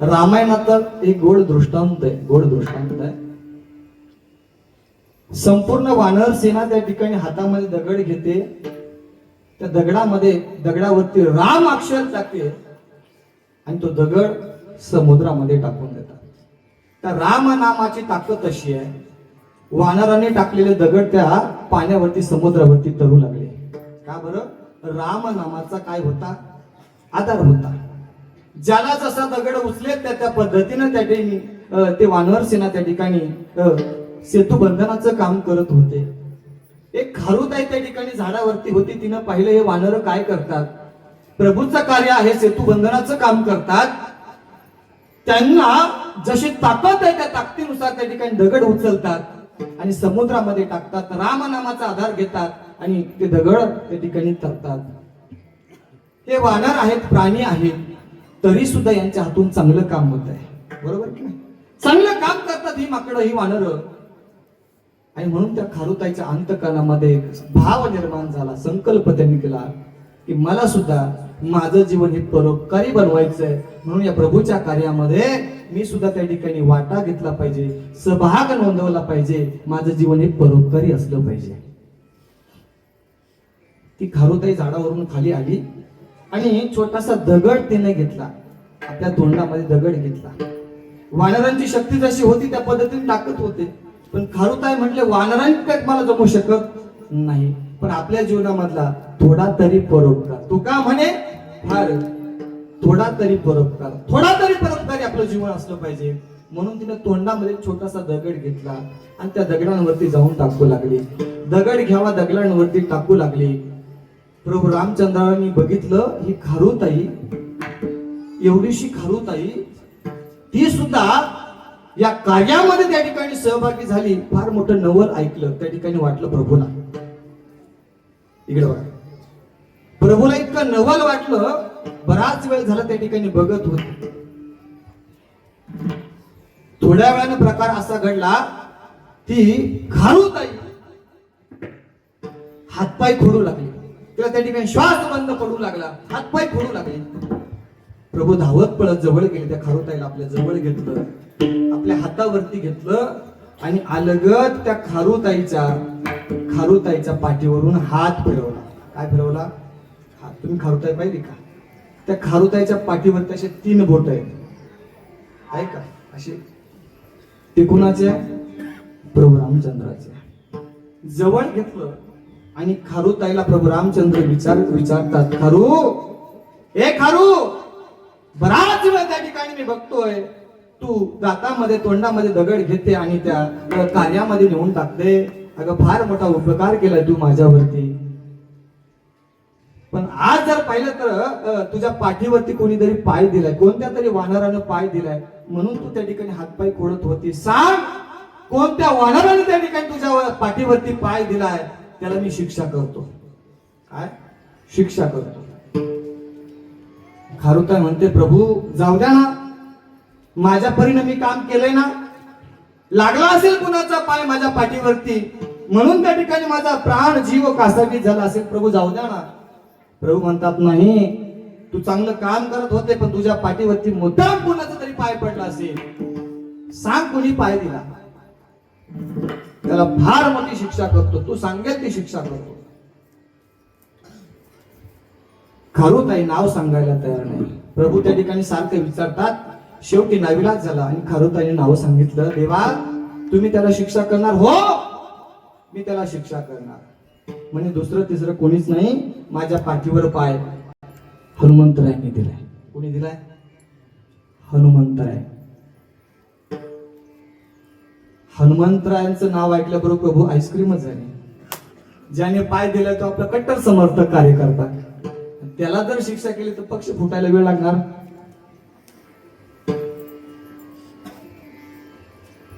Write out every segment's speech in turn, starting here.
रामायणाचा एक गोड दृष्टांत आहे गोड दृष्टांत आहे. संपूर्ण वानर सेना त्या ठिकाणी हातामध्ये दगड घेते. त्या दगडामध्ये दगडावरती राम अक्षर टाकते. आणि तो दगड समुद्रामध्ये टाकून देतात. त्या राम नामाची ताकद अशी आहे. वानराने टाकलेले दगड त्या पाण्यावरती समुद्रावरती तरू लागले. का बरं? राम नामाचा काय होता? आधार होता. ज्याला जसा दगड उचले त्या त्या पद्धतीनं त्या ठिकाणी ते वानवर सेना त्या ठिकाणी सेतू बंधनाचं काम करत होते. एक खारुताई त्या ठिकाणी झाडावरती होती. तिनं पाहिलं हे वानर काय करतात? प्रभूचं कार्य आहे सेतू बंधनाचं काम करतात. त्यांना जशी ताकद आहे त्या ताकदीनुसार त्या ठिकाणी दगड उचलतात आणि समुद्रामध्ये टाकतात. रामनामाचा आधार घेतात आणि ते दगड त्या ठिकाणी तरतात. हे वानर आहेत प्राणी आहेत. तरी सुद्धा यांच्या हातून चांगलं काम होत आहे. बरोबर की नाही? चांगलं काम करतात ही माकडं ही वानर. आणि म्हणून त्या खारुताईच्या अंतकरणामध्ये एक भाव निर्माण झाला संकल्प त्यांनी केला की मला सुद्धा माझं जीवन हे परोपकारी बनवायचं आहे. म्हणून या प्रभूच्या कार्यामध्ये मी सुद्धा त्या ठिकाणी वाटा घेतला पाहिजे सहभाग नोंदवला पाहिजे माझं जीवन हे परोपकारी असलं पाहिजे. ती खारुताई झाडावरून खाली आली आणि छोटासा दगड तिने घेतला. आपल्या तोंडामध्ये दगड घेतला. वानरांची शक्ती जशी होती त्या पद्धतीने टाकत होते. पण खारुताय म्हटले वानरांनी मला जमू शकत नाही? पण आपल्या जीवनामधला थोडा तरी परोपकार. तो का म्हणे फार. थोडा तरी परोपकार. थोडा तरी परोपकारी आपलं जीवन असलं पाहिजे. म्हणून तिने तोंडामध्ये छोटासा दगड घेतला आणि त्या दगडांवरती जाऊन टाकू लागली. दगड घ्यावा दगडांवरती टाकू लागली. प्रभू रामचंद्रांनी बघितलं ही खारुताई एवढीशी खारुताई ती सुद्धा या कार्यामध्ये त्या ठिकाणी सहभागी झाली. फार मोठं नवल ऐकलं. त्या ठिकाणी वाटलं प्रभूला. इकडे बघा. प्रभूला इतकं नवल वाटलं बराच वेळ झाला त्या ठिकाणी बघत होते. थोड्या वेळानं प्रकार असा घडला ती खारुताई हातपाय खोडू लागली. तिला त्या ठिकाणी श्वास बंद पडू लागला. हातपाय खोडू लागले. प्रभू धावत पळत जवळ गेले त्या खारुताईला आपल्या जवळ घेतलं आपल्या हातावरती घेतलं आणि अलगत त्या खारुताईचा खारुताईच्या पाठीवरून हात फिरवला. काय फिरवला? हात तुम्ही खारुताई पाहिली का? त्या खारुताईच्या पाठीवरती असे तीन बोट आहेत. आहे का? असे ते कुणाचे प्रभू रामचंद्राचे जवळ घेतलं आणि खारुताईला प्रभू रामचंद्र विचार विचारतात खारू? ए खारू? बराच वेळ त्या ठिकाणी मी बघतोय. तू दातामध्ये तोंडामध्ये दगड घेते आणि त्या कार्यामध्ये नेऊन टाकते. अगं फार मोठा उपकार केलाय तू माझ्यावरती. पण आज जर पाहिलं तर तुझ्या पाठीवरती कोणीतरी पाय दिलाय कोणत्या तरी वानरानं पाय दिलाय म्हणून तू त्या ठिकाणी हातपाय खोडत होती. सांग कोणत्या वानराने त्या ठिकाणी तुझ्या पाठीवरती पाय दिलाय? त्याला मी शिक्षा करतो. काय? शिक्षा करतो. खारुता म्हणते प्रभू जाऊ द्या ना. माझ्या परीने मी काम केलंय ना. लागला असेल कुणाचा पाय माझ्या पाठीवरती. म्हणून त्या ठिकाणी माझा प्राण जीव कासावीस झाला असेल. प्रभू जाऊ द्या ना. प्रभू म्हणतात नाही तू चांगलं काम करत होते पण तुझ्या पाठीवरती मुद्दाम कुणाचा तरी पाय पडला असेल. सांग कुणी पाय दिला. त्याला फार मोठी शिक्षा करतो. तू सांगेल ती शिक्षा करतो. खारुताई नाव सांगायला तयार नाही. प्रभू त्या ठिकाणी सारखे विचारतात शेवटी नाविलाच झाला आणि खारुताईने नाव सांगितलं देवा तुम्ही त्याला शिक्षा करणार हो मी त्याला शिक्षा करणार. म्हणजे दुसरं तिसरं कोणीच नाही माझ्या पाठीवर पाय. हनुमंतरायांनी दिलाय. कोणी दिलाय? हनुमंतराय. हनुमंतरायांचं नाव ऐकल्याबरोबर प्रभू आईस्क्रीमच झाली. ज्याने पाय दिलाय तो आपला कट्टर समर्थक कार्यकर्ता. त्याला जर शिक्षा केली तर पक्ष फुटायला वेळ लागणार?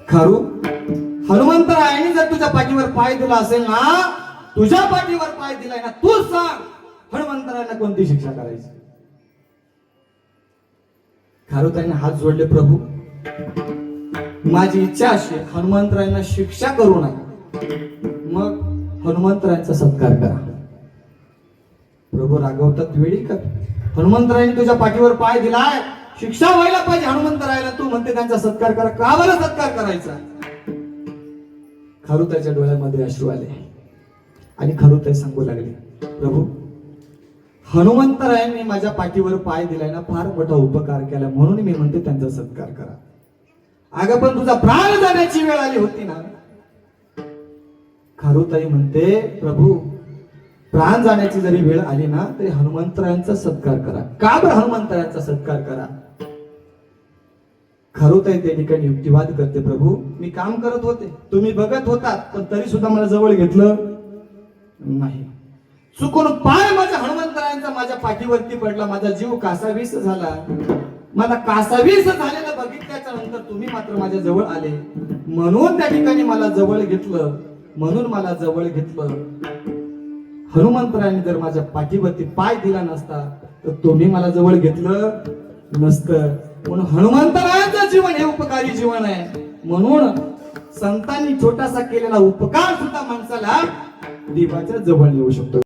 खारू हनुमंतरायाने जर तुझ्या पाठीवर पाय दिला असेल ना तुझ्या पाठीवर पाय दिलाय ना तू सांग हनुमंतरायांना कोणती शिक्षा करायची? खारू त्यांनी हात जोडले प्रभू माझी इच्छा अशी हनुमंतरायांना शिक्षा करू नका. मग हनुमंतरायांचा सत्कार करा. प्रभू रागवतात वेळी कर हनुमंतरायांनी तुझ्या पाठीवर पाय दिलाय. शिक्षा व्हायला पाहिजे हनुमंतरायला. तू म्हणते त्यांचा सत्कार करा. का बरं सत्कार करायचा? खारुताईच्या डोळ्यामध्ये अश्रू आले. आणि खरुताई सांगू लागले प्रभू हनुमंतरायांनी माझ्या पाठीवर पाय दिलाय ना फार मोठा उपकार केला. म्हणून मी म्हणते त्यांचा सत्कार करा. अगं पण तुझा प्राण जाण्याची वेळ आली होती ना. खारुताई म्हणते प्रभू प्राण जाण्याची जरी वेळ आली ना तरी हनुमंतरायांचा सत्कार करा. का बरं हनुमंतरायांचा सत्कार करा? खारुताई त्या ठिकाणी युक्तिवाद करते प्रभू. मी काम करत होते. तुम्ही बघत होतात पण तरी सुद्धा मला जवळ घेतलं नाही. चुकून पाय माझ्या हनुमंतरायांचा माझ्या पाठीवरती पडला माझा जीव कासावीस झाला. मला कासावीस झालेलं बघितल्याच्या नंतर तुम्ही मात्र माझ्या जवळ आले. म्हणून त्या ठिकाणी मला जवळ घेतलं. म्हणून मला जवळ घेतलं. हनुमंतरायांनी जर माझ्या पाठीवरती पाय दिला नसता तर तुम्ही मला जवळ घेतलं नसतं. म्हणून हनुमंतरायांचं जीवन हे उपकारी जीवन आहे. म्हणून संतांनी छोटासा केलेला उपकार सुद्धा माणसाला देवाच्या जवळ येऊ शकतो.